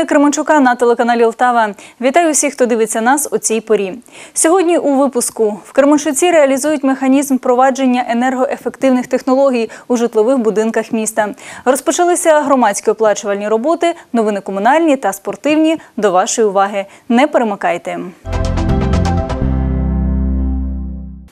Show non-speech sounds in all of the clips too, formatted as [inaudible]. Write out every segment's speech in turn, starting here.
Новини Кременчука на телеканалі Лтава. Вітаю всіх, хто дивиться нас у цій порі. Сьогодні у випуску в Кременчуці реалізують механізм впровадження енергоефективних технологій у житлових будинках міста. Розпочалися громадські оплачувальні роботи, новини комунальні та спортивні. До вашої уваги. Не перемикайте.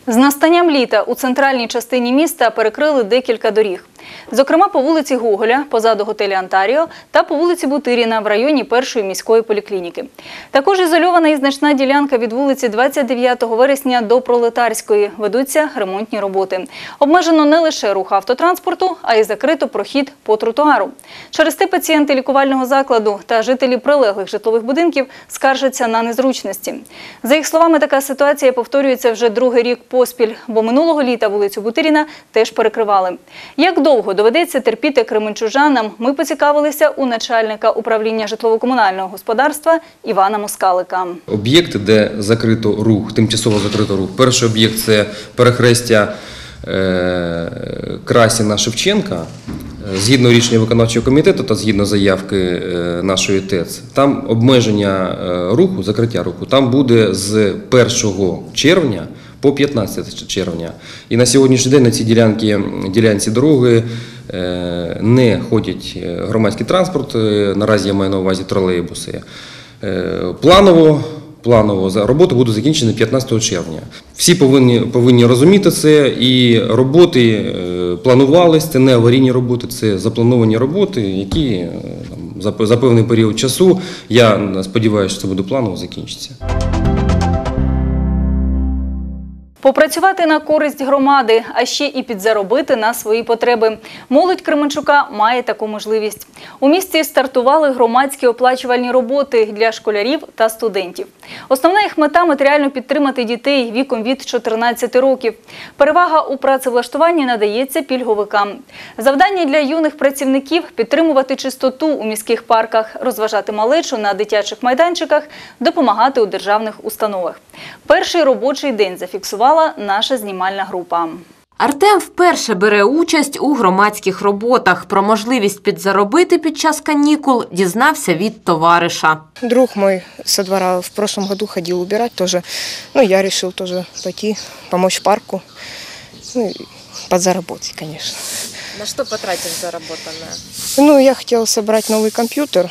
З настанням літа у центральній частині міста перекрили декілька доріг. Зокрема, по вулиці Гоголя, позаду готелю Антаріо, та по вулиці Бутиріна в районі першої міської поліклініки. Також ізольована і значна ділянка від вулиці 29 вересня до Пролетарської. Ведуться ремонтні роботи. Обмежено не лише рух автотранспорту, а й закрито прохід по тротуару. Через те пацієнти лікувального закладу та жителі прилеглих житлових будинків скаржаться на незручності. За їх словами, така ситуація повторюється вже другий рік поспіль, бо минулого літа вулицю Бутиріна теж перекривали. Як довго доведеться терпіти кременчужанам, ми поцікавилися у начальника управління житлово-комунального господарства Івана Москалика. Об'єкти, де закрито рух, тимчасово закрито рух. Перший об'єкт це перехрестя е, Красіна Шевченка. Е, Згідно рішення виконавчого комітету та згідно заявки е, нашої ТЕЦ, там обмеження руху, закриття руху, там буде з 1 червня по 15 червня. І на сьогоднішній день на цій ділянці, ділянці дороги е, не ходять е, громадський транспорт. е, Наразі я маю на увазі тролейбуси. Планово, планово роботи будуть закінчені 15 червня. Всі повинні, повинні розуміти це, і роботи планувались, це не аварійні роботи, це заплановані роботи, які там, за певний період часу, я сподіваюся, що це буде планово, закінчиться. Попрацювати на користь громади, а ще і підзаробити на свої потреби. Молодь Кременчука має таку можливість. У місті стартували громадські оплачувальні роботи для школярів та студентів. Основна їх мета матеріально підтримати дітей віком від 14 років. Перевага у працевлаштуванні надається пільговикам. Завдання для юних працівників підтримувати чистоту у міських парках, розважати малечу на дитячих майданчиках, допомагати у державних установах. Перший робочий день зафіксувала наша знімальна група. Артем вперше бере участь у громадських роботах. Про можливість підзаробити під час канікул дізнався від товариша. Друг мой со двора в прошлом году ходил убирать тоже. Ну, я решил тоже пойти, помочь парку. Ну, подзаработать, конечно. На что потратишь заработанное? Ну, я хотела собрать новый компьютер.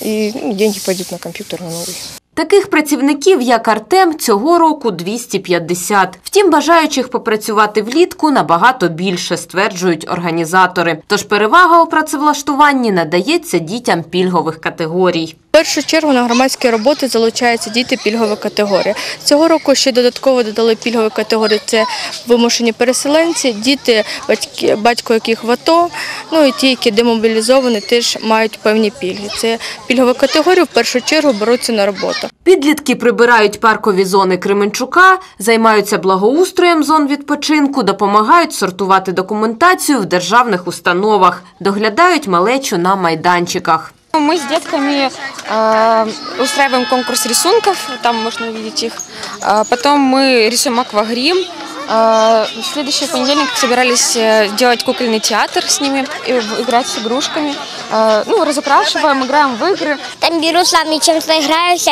И ну, деньги пойдут на компьютер на новый. Таких працівників, як Артем, цього року 250. Втім, бажаючих попрацювати влітку набагато більше, стверджують організатори. Тож перевага у працевлаштуванні надається дітям пільгових категорій. Першу чергу на громадські роботи залучаються діти пільгової категорії. Цього року ще додатково додали пільгові категорії. Це вимушені переселенці, діти, батьки, батько яких в АТО, ну і ті, які демобілізовані, теж мають певні пільги. Це пільгові категорії в першу чергу беруться на роботу. Підлітки прибирають паркові зони Кременчука, займаються благоустроєм зон відпочинку, допомагають сортувати документацію в державних установах, доглядають малечу на майданчиках. Мы с детками э, устраиваем конкурс рисунков, там можно увидеть их. А потом мы рисуем аквагрим. А, в следующий понедельник собирались э, делать кукольный театр с ними, и в- играть с игрушками. А, ну, разукрашиваем, играем в игры. Там беру сами чем-то играюсь.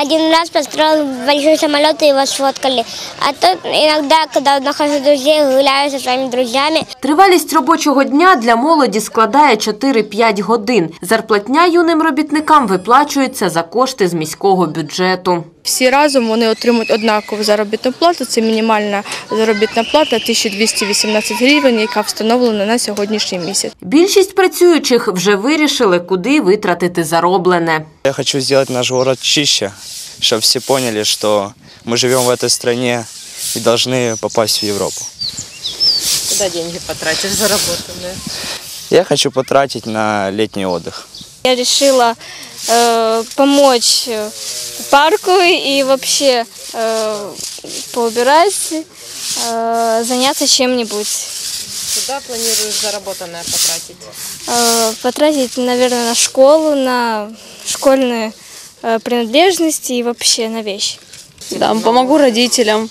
Один раз построил большой самолет и его сфоткали. А то иногда, когда нахожу друзей, гуляю со своими друзьями. Тривалість робочого дня для молоді складає 4-5 годин. Зарплатня юним робітникам виплачується за кошти з міського бюджету. Всі разом вони отримують однакову заробітну плату. Це мінімальна заробітна плата 1218 гривень, яка встановлена на сьогоднішній місяць. Більшість працюючих вже вирішили, куди витратити зароблене. Я хочу сделать наш город чище, чтобы все поняли, что мы живем в этой стране и должны попасть в Европу. Куда деньги потратишь заработанные? Я хочу потратить на летний отдых. Я решила э, помочь э, парку и вообще э, поубирать, Э, заняться чем-нибудь. Куда планируешь заработанное потратить? Э, потратить, наверное, на школу, на школьные э, принадлежности и вообще на вещи. Да, помогу родителям.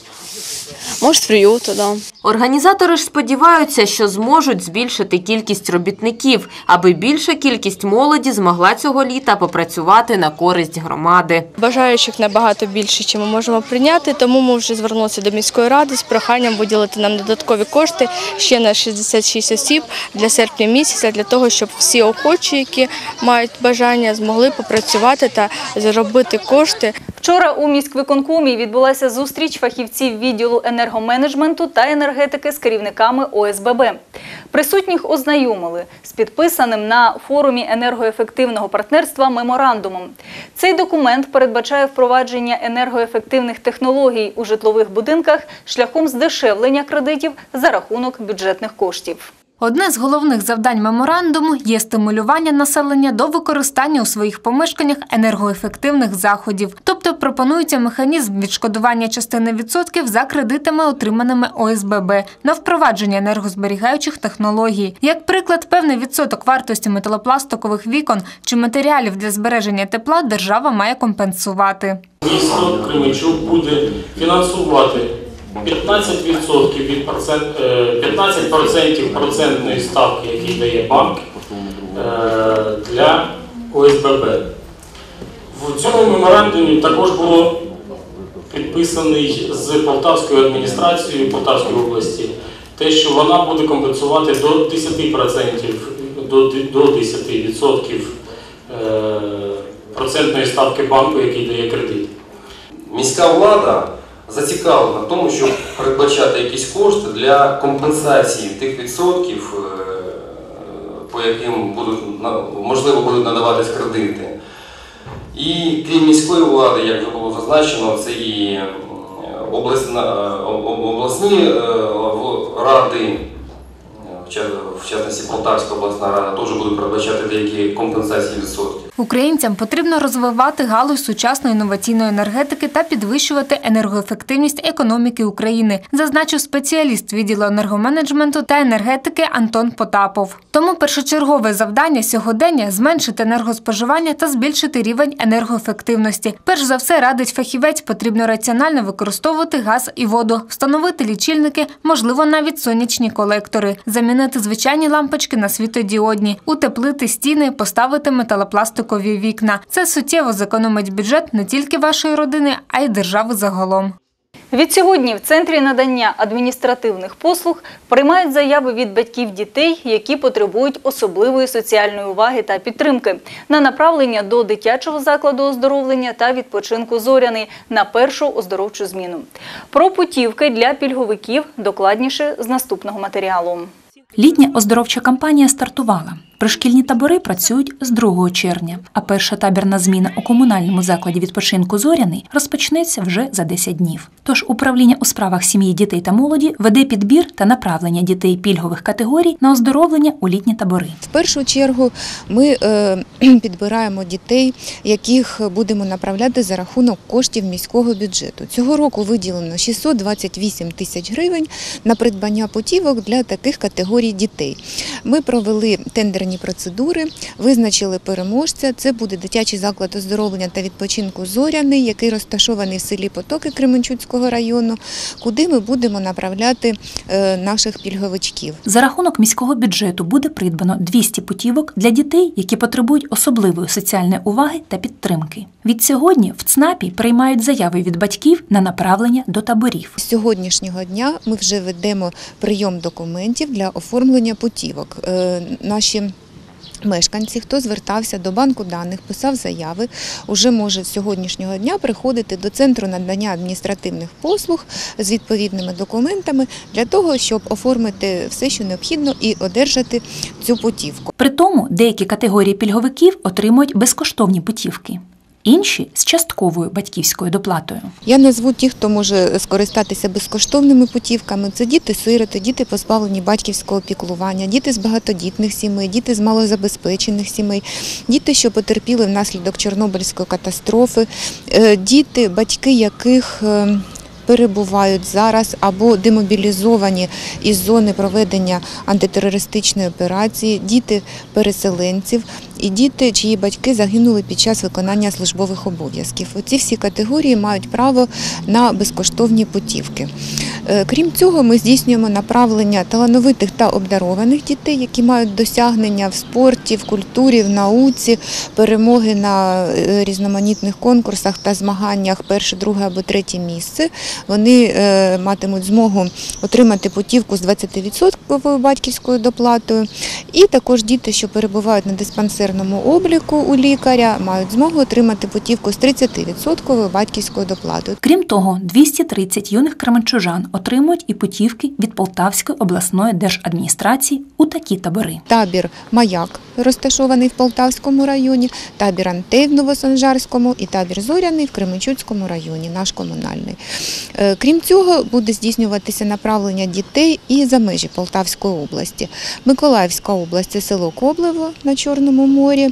Может, с приюта, да. Організатори ж сподіваються, що зможуть збільшити кількість робітників, аби більша кількість молоді змогла цього літа попрацювати на користь громади. Бажаючих набагато більше, чим ми можемо прийняти, тому ми вже звернулися до міської ради з проханням виділити нам додаткові кошти ще на 66 осіб для серпня місяця, для того, щоб всі охочі, які мають бажання, змогли попрацювати та заробити кошти. Вчора у міськвиконкомі відбулася зустріч фахівців відділу енергоменеджменту та енергетики з керівниками ОСББ. Присутніх ознайомили з підписаним на форумі енергоефективного партнерства меморандумом. Цей документ передбачає впровадження енергоефективних технологій у житлових будинках шляхом здешевлення кредитів за рахунок бюджетних коштів. Одне з головних завдань меморандуму є стимулювання населення до використання у своїх помешканнях енергоефективних заходів, тобто пропонується механізм відшкодування частини відсотків за кредитами, отриманими ОСББ на впровадження енергозберігаючих технологій. Як приклад, певний відсоток вартості металопластикових вікон чи матеріалів для збереження тепла держава має компенсувати. Місто Кременчук буде фінансувати 15% від процент, е, 15% процентної ставки, які дає банк е, для ОСББ. В цьому меморандумі також було підписаний з Полтавською адміністрацією Полтавської області те, що вона буде компенсувати до 10%, до, до 10% е, процентної ставки банку, який дає кредит. Міська влада зацікавлена в тому, щоб передбачати якісь кошти для компенсації тих відсотків, е, по яким будуть можливо будуть надаватись кредити. І крім міської влади, як вже було зазначено, це і обласна, е, обласні е, ради, в частності Полтавська обласна рада, теж будуть передбачати деякі компенсації відсотків. Українцям потрібно розвивати галузь сучасної інноваційної енергетики та підвищувати енергоефективність економіки України, зазначив спеціаліст відділу енергоменеджменту та енергетики Антон Потапов. Тому першочергове завдання сьогодення зменшити енергоспоживання та збільшити рівень енергоефективності. Перш за все радить фахівець, потрібно раціонально використовувати газ і воду, встановити лічильники, можливо, навіть сонячні колектори, замінити звичайні лампочки на світодіодні, утеплити стіни, поставити металопластикові вікна. Це суттєво зекономить бюджет не тільки вашої родини, а й держави загалом. Відсьогодні в центрі надання адміністративних послуг приймають заяви від батьків дітей, які потребують особливої соціальної уваги та підтримки на направлення до дитячого закладу оздоровлення та відпочинку зоряний на першу оздоровчу зміну. Про путівки для пільговиків докладніше з наступного матеріалу. Літня оздоровча кампанія стартувала. Пришкільні табори працюють з 2 червня, а перша табірна зміна у комунальному закладі відпочинку Зоряний розпочнеться вже за 10 днів. Тож управління у справах сім'ї, дітей та молоді веде підбір та направлення дітей пільгових категорій на оздоровлення у літні табори. В першу чергу ми е, [clears throat] підбираємо дітей, яких будемо направляти за рахунок коштів міського бюджету. Цього року виділено 628 тисяч гривень на придбання путівок для таких категорій дітей. Ми провели тендерні процедури, визначили переможця. Це буде дитячий заклад оздоровлення та відпочинку Зоряний, який розташований в селі Потоки Кременчуцького району, куди ми будемо направляти е, наших пільговичків. За рахунок міського бюджету буде придбано 200 путівок для дітей, які потребують особливої соціальної уваги та підтримки. Від сьогодні в ЦНАПі приймають заяви від батьків на направлення до таборів. З сьогоднішнього дня ми вже ведемо прийом документів для оформлення путівок. Е, Наші Мешканці, хто звертався до банку даних, писав заяви, уже може з сьогоднішнього дня приходити до центру надання адміністративних послуг з відповідними документами для того, щоб оформити все, що необхідно, і одержати цю путівку. При тому деякі категорії пільговиків отримують безкоштовні путівки, інші з частковою батьківською доплатою. Я назву ті, хто може скористатися безкоштовними путівками. Це діти-сироти, діти позбавлені батьківського піклування, діти з багатодітних сімей, діти з малозабезпечених сімей, діти, що потерпіли внаслідок Чорнобильської катастрофи, е, діти, батьки яких е, перебувають зараз або демобілізовані із зони проведення антитерористичної операції, діти переселенців і діти, чиї батьки загинули під час виконання службових обов'язків. Оці всі категорії мають право на безкоштовні путівки. Е, Крім цього, ми здійснюємо направлення талановитих та обдарованих дітей, які мають досягнення в спорті, в культурі, в науці, перемоги на е, різноманітних конкурсах та змаганнях перше, друге або третє місце. Вони е, матимуть змогу отримати путівку з 20% батьківською доплатою. І також діти, що перебувають на диспансерному обліку у лікаря, мають змогу отримати путівку з 30% батьківською доплатою. Крім того, 230 юних кременчужан отримують і путівки від Полтавської обласної держадміністрації у такі табори. Табір Маяк розташований в Полтавському районі, табір Антей в Новосанжарському і табір Зоряний в Кременчуцькому районі, наш комунальний. Е, Крім цього, буде здійснюватися направлення дітей і за межі Полтавської області. Миколаївська область це село Коблево на Чорному морі,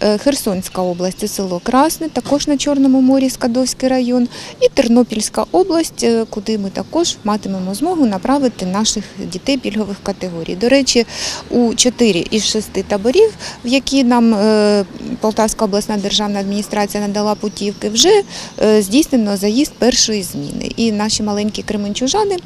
е, Херсонська область це село Красне, також на Чорному морі, Скадовський район, і Тернопільська область, е, куди ми також матимемо змогу направити наших дітей пільгових категорій. До речі, у 4 із 6 таборів, в які нам е, Полтавська обласна державна адміністрація надала путівки, вже е, здійснено заїзд першої зміни. І наші маленькі кременчужани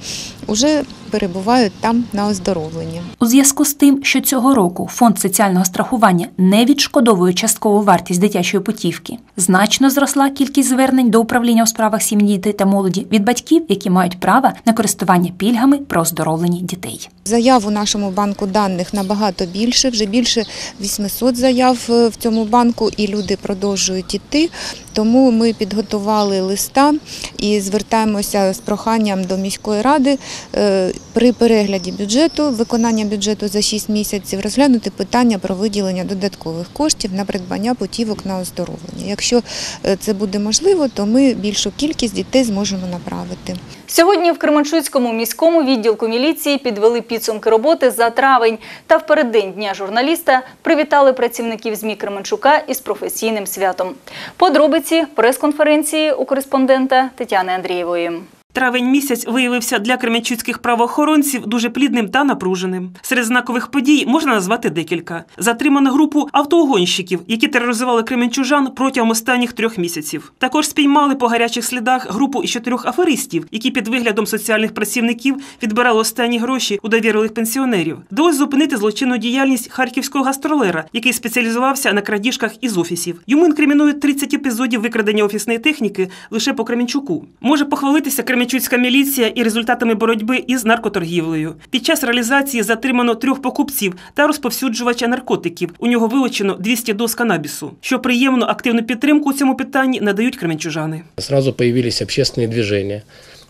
вже перебувають там на оздоровленні. У зв'язку з тим, що цього року фонд соціального страхування не відшкодовує часткову вартість дитячої путівки, значно зросла кількість звернень до управління у справах сім'ї дітей та молоді від батьків, які мають право на користування пільгами про оздоровлені дітей. Заяв у нашому банку даних набагато більше, вже більше 800 заяв е, в цьому банку, і люди продовжують іти. Тому ми підготували листа і звертаємося з проханням до міської ради е, при перегляді бюджету, виконання бюджету за 6 місяців, розглянути питання про виділення додаткових коштів на придбання путівок на оздоровлення. Якщо е, це буде можливо, то ми більшу кількість дітей зможемо направити. Сьогодні в Кременчуцькому міському відділку міліції підвели підсумки роботи за травень та в переддень Дня журналіста привітали працівників ЗМІ Кременчука із професійним святом. Подробиці прес-конференції у кореспондента Тетяни Андрієвої. Травень місяць виявився для кременчуцьких правоохоронців дуже плідним та напруженим. Серед знакових подій можна назвати декілька: затримано групу автоугонщиків, які тероризували кременчужан протягом останніх трьох місяців. Також спіймали по гарячих слідах групу із чотирьох аферистів, які під виглядом соціальних працівників відбирали останні гроші у довірилих пенсіонерів. Вдалось зупинити злочинну діяльність харківського гастролера, який спеціалізувався на крадіжках із офісів. Йому інкримінують 30 епізодів викрадення офісної техніки лише по Кременчуку. Може похвалитися Кременчуцька міліція і результатами боротьби із наркоторгівлею. Під час реалізації затримано трьох покупців та розповсюджувача наркотиків. У нього вилучено 200 доз канабісу. Що приємно, активну підтримку у цьому питанні надають кременчужани. Сразу появились общественные движения,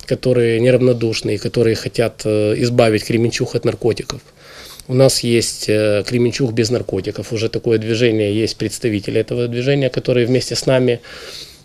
которые неравнодушны и которые хотят э, избавить Кременчуг от наркотиков. У нас есть э, Кременчуг без наркотиков. Уже такое движение, есть представители этого движения, которые вместе с нами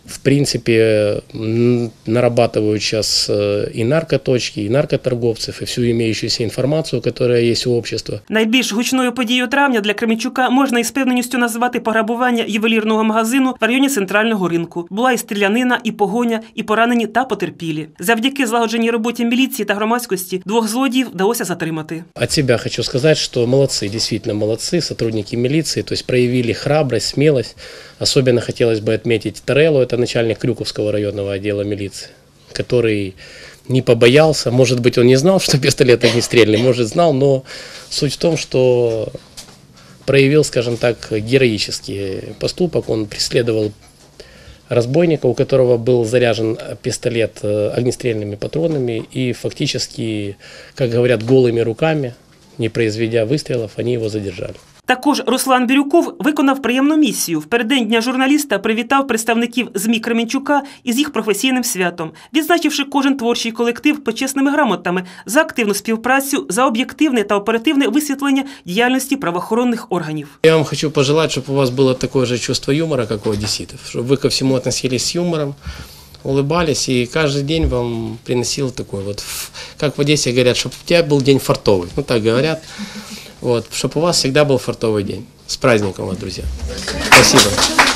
в принципе, м, нарабатывают сейчас э, и наркоточки, и наркоторговцев, и всю имеющуюся информацию, которая есть у общества. Найбільш гучною подією травня для Кременчука можна із певненістю назвати пограбування ювелірного магазину в районі центрального ринку. Була і стрілянина, і погоня, і поранені та потерпілі. Завдяки злагодженій роботі міліції та громадськості двох злодіїв вдалося затримати. От себя хочу сказать, что молодцы, действительно молодцы, сотрудники милиции, то есть проявили храбрость, смелость. Особенно хотелось бы отметить Тарелу, это начальник Крюковского районного отдела милиции, который не побоялся, может быть, он не знал, что пистолет огнестрельный, может, знал, но суть в том, что проявил, скажем так, героический поступок, он преследовал разбойника, у которого был заряжен пистолет э, огнестрельными патронами, и фактически, как говорят, голыми руками, не произведя выстрелов, они его задержали. Також Руслан Бірюков виконав приємну місію. В переддень дня журналіста привітав представників ЗМІ Кременчука із їх професійним святом, відзначивши кожен творчий колектив почесними грамотами за активну співпрацю, за об'єктивне та оперативне висвітлення діяльності правоохоронних органів. Я вам хочу пожелать, чтобы у вас было такое же чувство юмора, как у одесситов, чтобы вы ко всему относились с юмором, улыбались, и каждый день вам приносил такой вот, ф- как в Одессе говорят, чтобы у тебя был день фартовый, ну так говорят, вот, чтобы у вас всегда был фартовый день. С праздником вас, друзья. Спасибо.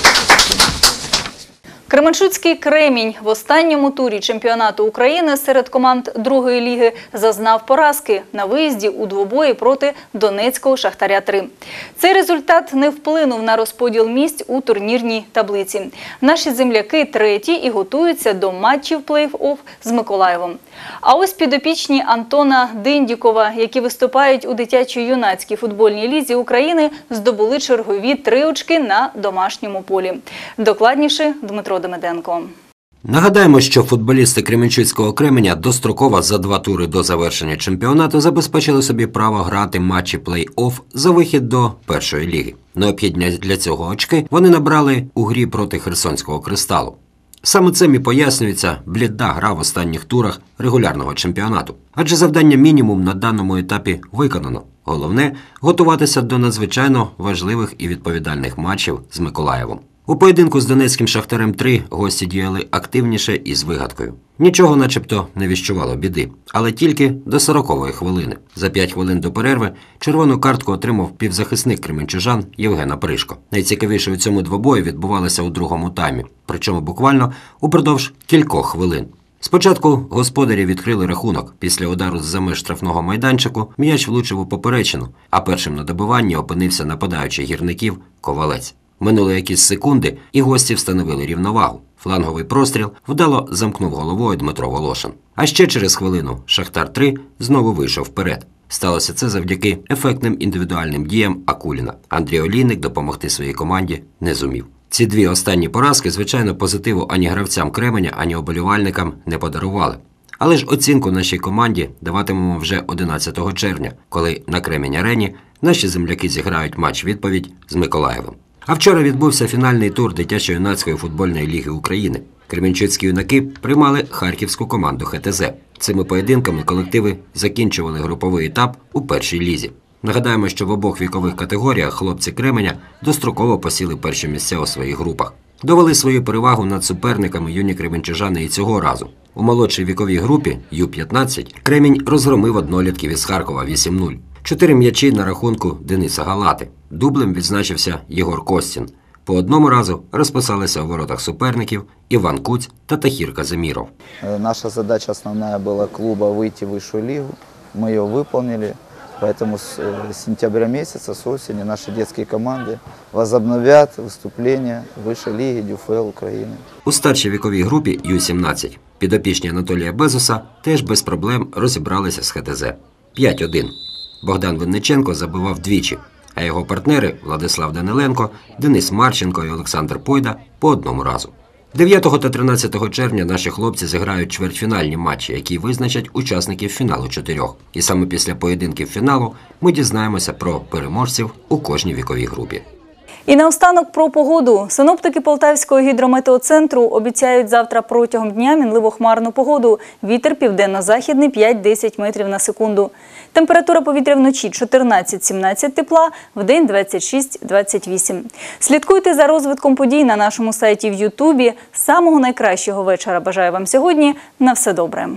Кременчуцький кремінь в останньому турі чемпіонату України серед команд другої ліги зазнав поразки на виїзді у двобої проти Донецького Шахтаря 3 Цей результат не вплинув на розподіл місць у турнірній таблиці. Наші земляки треті і готуються до матчів плей-офф з Миколаєвом. А ось підопічні Антона Диндікова, які виступають у дитячо-юнацькій футбольній лізі України, здобули чергові три очки на домашньому полі. Докладніше Дмитро Демиденко. Нагадаємо, що футболісти Кременчуцького Кременя достроково за два тури до завершення чемпіонату забезпечили собі право грати матчі плей-офф за вихід до першої ліги. Необхідні для цього очки вони набрали у грі проти Херсонського кристалу. Саме цим і пояснюється блідда гра в останніх турах регулярного чемпіонату. Адже завдання мінімум на даному етапі виконано. Головне готуватися до надзвичайно важливих і відповідальних матчів з Миколаєвом. У поєдинку з Донецьким Шахтарем 3 гості діяли активніше і з вигадкою. Нічого, начебто, не віщувало біди, але тільки до 40-ї хвилини. За 5 хвилин до перерви червону картку отримав півзахисник кременчужан Євгена Пришко. Найцікавіше у цьому двобої відбувалося у другому таймі, причому буквально упродовж кількох хвилин. Спочатку господарі відкрили рахунок. Після удару з-за меж штрафного майданчику м'яч влучив у поперечину, а першим на добиванні опинився нападаючий гірників Ковалець. Минули якісь секунди, і гості встановили рівновагу. Фланговий простріл вдало замкнув головою Дмитро Волошин. А ще через хвилину Шахтар 3 знову вийшов вперед. Сталося це завдяки ефектним індивідуальним діям Акуліна. Андрій Олійник допомогти своїй команді не зумів. Ці дві останні поразки, звичайно, позитиву ані гравцям Кременя, ані оболівальникам не подарували. Але ж оцінку нашій команді даватимемо вже 11 червня, коли на Кремінь арені наші земляки зіграють матч відповідь з Миколаєвом. А вчора відбувся фінальний тур дитячо-юнацької футбольної ліги України. Кременчуцькі юнаки приймали харківську команду ХТЗ. Цими поєдинками колективи закінчували груповий етап у першій лізі. Нагадаємо, що в обох вікових категоріях хлопці Кременя достроково посіли перші місця у своїх групах. Довели свою перевагу над суперниками юні кременчужани і цього разу. У молодшій віковій групі Ю-15 Кремінь розгромив однолітків із Харкова 8-0. Чотири м'ячі на рахунку Дениса Галати. Дублем відзначився Єгор Костін. По одному разу розписалися у воротах суперників Іван Куць та Тахір Казиміров. Э, Наша задача основная была клуба выйти в высшую лигу. Мы ее выполнили. Поэтому с э, сентября месяца, с осени наши детские команды возобновят выступления в высшей лиге ДЮФЛ Украины. У старшій віковій групі Ю-17 підопічні Анатолія Безуса теж без проблем розібралися з ХТЗ. 5-1. Богдан Винниченко забивав двічі, а його партнери Владислав Даниленко, Денис Марченко і Олександр Пойда по одному разу. 9 та 13 червня наші хлопці зіграють чвертьфінальні матчі, які визначать учасників фіналу чотирьох. І саме після поєдинків фіналу ми дізнаємося про переможців у кожній віковій групі. І наостанок про погоду. Синоптики Полтавського гідрометеоцентру обіцяють завтра протягом дня мінливо хмарну погоду. Вітер південно-західний 5-10 метрів на секунду. Температура повітря вночі 14-17 тепла, вдень 26-28. Слідкуйте за розвитком подій на нашому сайті в Ютубі. Самого найкращого вечора бажаю вам сьогодні. На все добре.